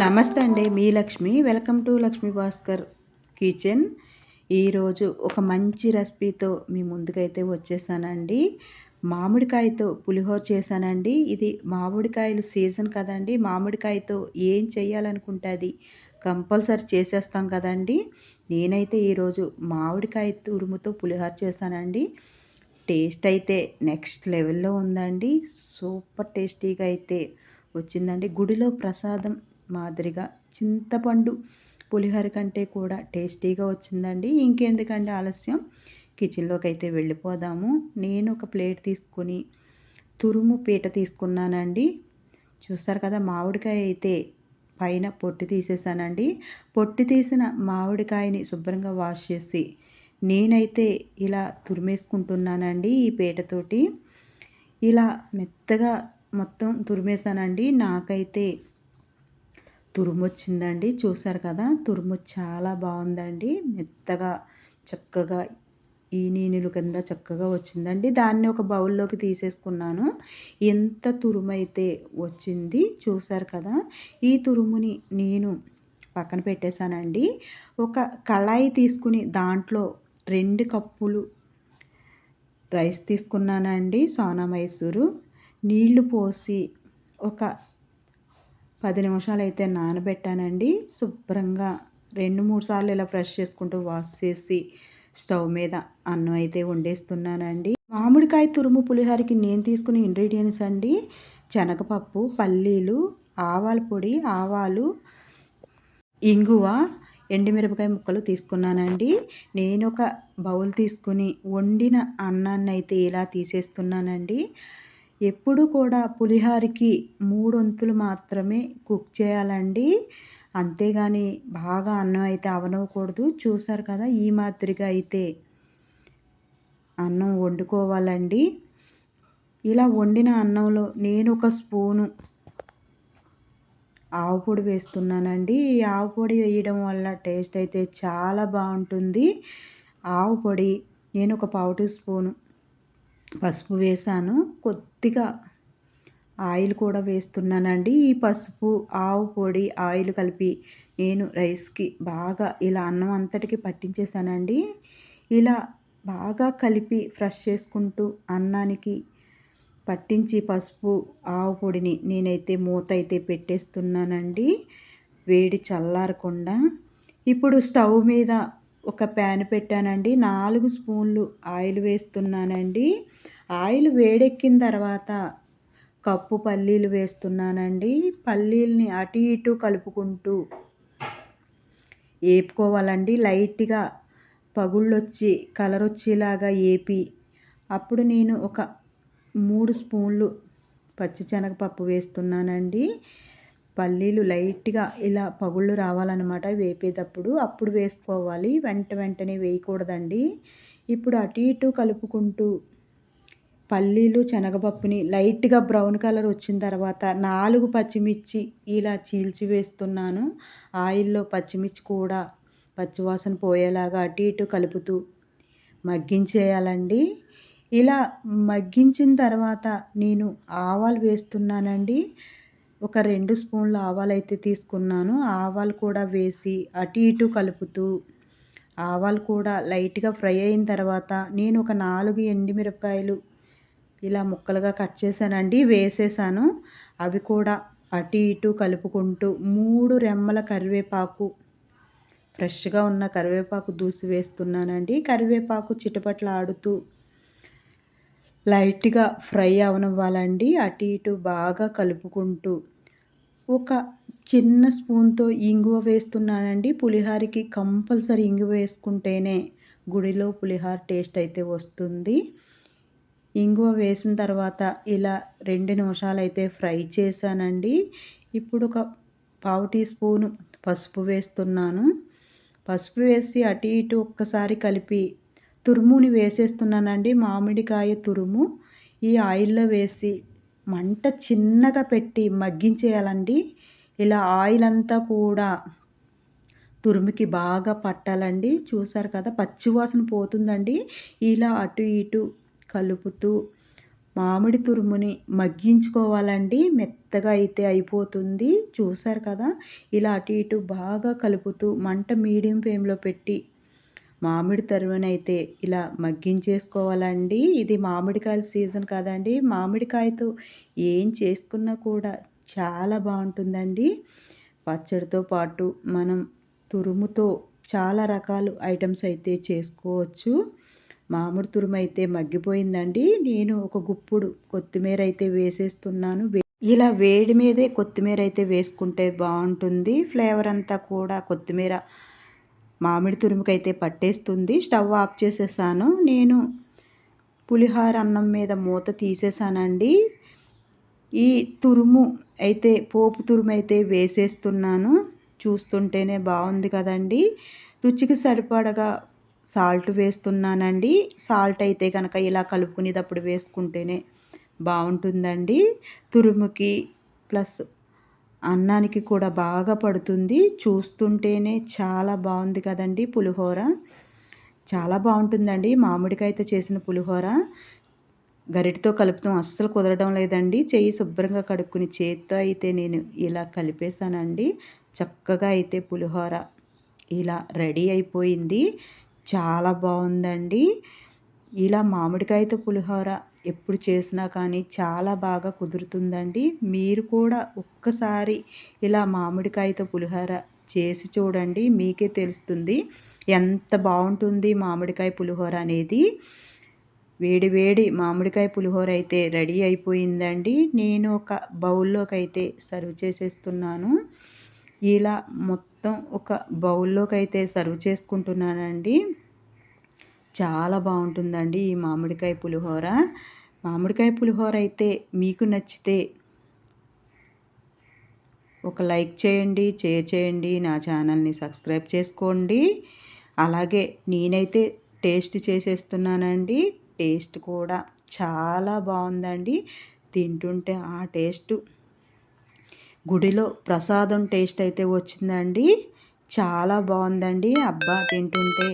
నమస్తే అండి మీ Lakshmi. Welcome to Lakshmi Bhaskar kitchen. ఈరోజు ఒక మంచి రెసిపీతో మీ ముందుకైతే వచ్చేసానండి. మామిడికాయతో పులిహోర చేశానండి. ఇది మామిడికాయలు సీజన్ కదండి. మామిడికాయతో ఏం చేయాలనుకుంటే కంపల్సరీ చేసేస్తాం కదండి. నేనైతే ఈరోజు మామిడికాయ తురుముతో పులిహోర చేశానండి. టేస్ట్ అయితే నెక్స్ట్ లెవెల్లో ఉందండి. సూపర్ టేస్టీగా అయితే వచ్చిందండి. గుడిలో ప్రసాదం మాదిరిగా చింతపండు పులిహోర కంటే కూడా టేస్టీగా వచ్చిందండి. ఇంకెందుకండి ఆలస్యం? కిచెన్లోకి అయితే వెళ్ళిపోదాము. నేను ఒక ప్లేట్ తీసుకొని తురుము పీట తీసుకున్నానండి. చూస్తారు కదా మామిడికాయ అయితే పైన పొట్టి తీసేసానండి. పొట్టి తీసిన మామిడికాయని శుభ్రంగా వాష్ చేసి నేనైతే ఇలా తురిమేసుకుంటున్నానండి ఈ పీటతోటి. ఇలా మెత్తగా మొత్తం తురిమేసానండి. నాకైతే తురుము వచ్చిందండి చూసారు కదా తురుము చాలా బాగుందండి. మెత్తగా చక్కగా ఈ నీనులు కింద చక్కగా వచ్చిందండి. దాన్ని ఒక బౌల్లోకి తీసేసుకున్నాను. ఎంత తురుమైతే వచ్చింది చూసారు కదా ఈ తురుముని నేను పక్కన పెట్టేశానండి. ఒక కళాయి తీసుకుని దాంట్లో రెండు కప్పులు రైస్ తీసుకున్నానండి. సోనా మైసూరు. నీళ్ళు పోసి ఒక పది నిమిషాలు అయితే నానబెట్టానండి. శుభ్రంగా రెండు మూడు సార్లు ఇలా ఫ్రెష్ చేసుకుంటూ వాష్ చేసి స్టవ్ మీద అన్నం అయితే వండేస్తున్నానండి. మామిడికాయ తురుము పులిహోరకి నేను తీసుకునే ఇంగ్రీడియంట్స్ అండి. శనగపప్పు పల్లీలు ఆవాల పొడి ఆవాలు ఇంగువ ఎండుమిరపకాయ ముక్కలు తీసుకున్నానండి. నేను ఒక బౌల్ తీసుకుని వండిన అన్నాన్ని అయితే ఇలా తీసేస్తున్నానండి. ఎప్పుడు కూడా పులిహోరకి మూడు వంతులు మాత్రమే కుక్ చేయాలండి. అంతేగాని బాగా అన్నం అయితే అవనవకూడదు చూసారు కదా ఈ మాదిరిగా అయితే అన్నం వండుకోవాలండి. ఇలా వండిన అన్నంలో నేను ఒక స్పూను ఆవు పొడి వేస్తున్నానండి. ఈ ఆవు పొడి వేయడం వల్ల టేస్ట్ అయితే చాలా బాగుంటుంది. ఆవు పొడి నేను ఒక పావు టీ స్పూను పసుపు వేసాను కొద్దిగా ఆయిల్ కూడా వేస్తున్నానండి. ఈ పసుపు ఆవు పొడి ఆయిల్ కలిపి నేను రైస్కి బాగా ఇలా అన్నం అంతటికి పట్టించేసానండి ఇలా బాగా కలిపి ఫ్రెష్ చేసుకుంటూ అన్నానికి పట్టించి పసుపు ఆవు పొడిని నేనైతే మూత అయితే పెట్టేస్తున్నానండి. వేడి చల్లారకుండా. ఇప్పుడు స్టవ్ మీద ఒక ప్యాన్ పెట్టానండి. నాలుగు స్పూన్లు ఆయిల్ వేస్తున్నానండి. ఆయిల్ వేడెక్కిన తర్వాత కప్పు పల్లీలు వేస్తున్నానండి. పల్లీల్ని అటు ఇటు కలుపుకుంటూ వేపుకోవాలండి లైట్గా పగుళ్ళొచ్చి కలర్ వచ్చేలాగా వేపి అప్పుడు నేను ఒక మూడు స్పూన్లు పచ్చిశనగపప్పు వేస్తున్నానండి. పల్లీలు లైట్గా ఇలా పగుళ్ళు రావాలన్నమాట వేపేటప్పుడు. అప్పుడు వేసుకోవాలి. వెంట వెంటనే వేయకూడదండి. ఇప్పుడు అటు ఇటు కలుపుకుంటూ పల్లీలు శనగపప్పుని లైట్గా బ్రౌన్ కలర్ వచ్చిన తర్వాత నాలుగు పచ్చిమిర్చి ఇలా చీల్చి వేస్తున్నాను. ఆయిల్లో పచ్చిమిర్చి కూడా పచ్చివాసన పోయేలాగా అటు ఇటు కలుపుతూ మగ్గించేయాలండి. ఇలా మగ్గించిన తర్వాత నేను ఆవాలు వేస్తున్నానండి. ఒక రెండు స్పూన్ల ఆవాలు అయితే తీసుకున్నాను. ఆవాలు కూడా వేసి అటు ఇటు కలుపుతూ ఆవాలు కూడా లైట్గా ఫ్రై అయిన తర్వాత నేను ఒక నాలుగు ఎండుమిరపకాయలు ఇలా ముక్కలుగా కట్ చేశానండి వేసేసాను. అవి కూడా అటు ఇటు కలుపుకుంటూ మూడు రెమ్మల కరివేపాకు ఫ్రెష్గా ఉన్న కరివేపాకు దూసి వేస్తున్నానండి. కరివేపాకు చిటపట్ల ఆడుతూ లైట్గా ఫ్రై అవనివ్వాలండి. అటు ఇటు బాగా కలుపుకుంటూ ఒక చిన్న స్పూన్తో ఇంగువ వేస్తున్నానండి. పులిహారకి కంపల్సరీ ఇంగువ వేసుకుంటేనే గుడిలో పులిహార టేస్ట్ అయితే వస్తుంది. ఇంగువ వేసిన తర్వాత ఇలా రెండు నిమిషాలు అయితే ఫ్రై చేశానండి. ఇప్పుడు ఒక పావు టీ స్పూను పసుపు వేస్తున్నాను. పసుపు వేసి అటు ఇటు ఒక్కసారి కలిపి తురుముని వేసేస్తున్నానండి. మామిడికాయ తురుము ఈ ఆయిల్లో వేసి మంట చిన్నగా పెట్టి మగ్గించేయాలండి. ఇలా ఆయిల్ అంతా కూడా తురుముకి బాగా పట్టాలండి. చూసారు కదా పచ్చివాసన పోతుందండి. ఇలా అటు ఇటు కలుపుతూ మామిడి తురుముని మగ్గించుకోవాలండి. మెత్తగా అయితే అయిపోతుంది. చూసారు కదా ఇలా అటు ఇటు బాగా కలుపుతూ మంట మీడియం ఫ్లేమ్లో పెట్టి మామిడి తరువునైతే అయితే ఇలా మగ్గించేసుకోవాలండి. ఇది మామిడికాయల సీజన్ కాదండి. మామిడికాయతో ఏం చేసుకున్నా కూడా చాలా బాగుంటుందండి. పచ్చడితో పాటు మనం తురుముతో చాలా రకాలు ఐటమ్స్ అయితే చేసుకోవచ్చు. మామిడి తురుము అయితే మగ్గిపోయిందండి. నేను ఒక గుప్పుడు కొత్తిమీర అయితే వేసేస్తున్నాను. ఇలా వేడి మీదే కొత్తిమీర అయితే వేసుకుంటే బాగుంటుంది. ఫ్లేవర్ అంతా కూడా కొత్తిమీర మామిడి తురుముకైతే పట్టేస్తుంది. స్టవ్ ఆఫ్ చేసేసాను. నేను పులిహార అన్నం మీద మూత తీసేసానండి. ఈ తురుము అయితే పోపు తురుము అయితే వేసేస్తున్నాను. చూస్తుంటేనే బాగుంది కదండి. రుచికి సరిపడగా సాల్ట్ వేస్తున్నానండి. సాల్ట్ అయితే కనుక ఇలా కలుపుకునేటప్పుడు వేసుకుంటేనే బాగుంటుందండి. తురుముకి ప్లస్ అన్నానికి కూడా బాగా పడుతుంది. చూస్తుంటేనే చాలా బాగుంది కదండి పులిహోర. చాలా బాగుంటుందండి. మామిడికాయతో చేసిన పులిహోర. గరిటితో కలుపుతాం. అస్సలు కుదరడం లేదండి. చెయ్యి శుభ్రంగా కడుక్కుని చేత్తో అయితే నేను ఇలా కలిపేశానండి. చక్కగా అయితే పులిహోర ఇలా రెడీ అయిపోయింది. చాలా బాగుందండి. ఇలా మామిడికాయతో పులిహోర ఎప్పుడు చేసినా కానీ చాలా బాగా కుదురుతుందండి. మీరు కూడా ఒక్కసారి ఇలా మామిడికాయతో పులిహోర చేసి చూడండి మీకే తెలుస్తుంది ఎంత బాగుంటుంది మామిడికాయ పులిహోర అనేది. వేడి వేడి మామిడికాయ పులిహోర అయితే రెడీ అయిపోయిందండి. నేను ఒక బౌల్లోకి అయితే సర్వ్ చేసేస్తున్నాను. ఇలా మొత్తం ఒక బౌల్లోకి అయితే సర్వ్ చేసుకుంటున్నానండి. చాలా బాగుంటుందండి ఈ మామిడికాయ పులిహోర. మామిడికాయ పులిహోర అయితే మీకు నచ్చితే ఒక లైక్ చేయండి షేర్ చేయండి నా ఛానల్ని సబ్స్క్రైబ్ చేసుకోండి. అలాగే నేనైతే టేస్ట్ చేసేస్తున్నానండి. టేస్ట్ కూడా చాలా బాగుందండి. తింటుంటే ఆ టేస్ట్. గుడిలో ప్రసాదం టేస్ట్ అయితే వచ్చిందండి. చాలా బాగుందండి. అబ్బా తింటుంటే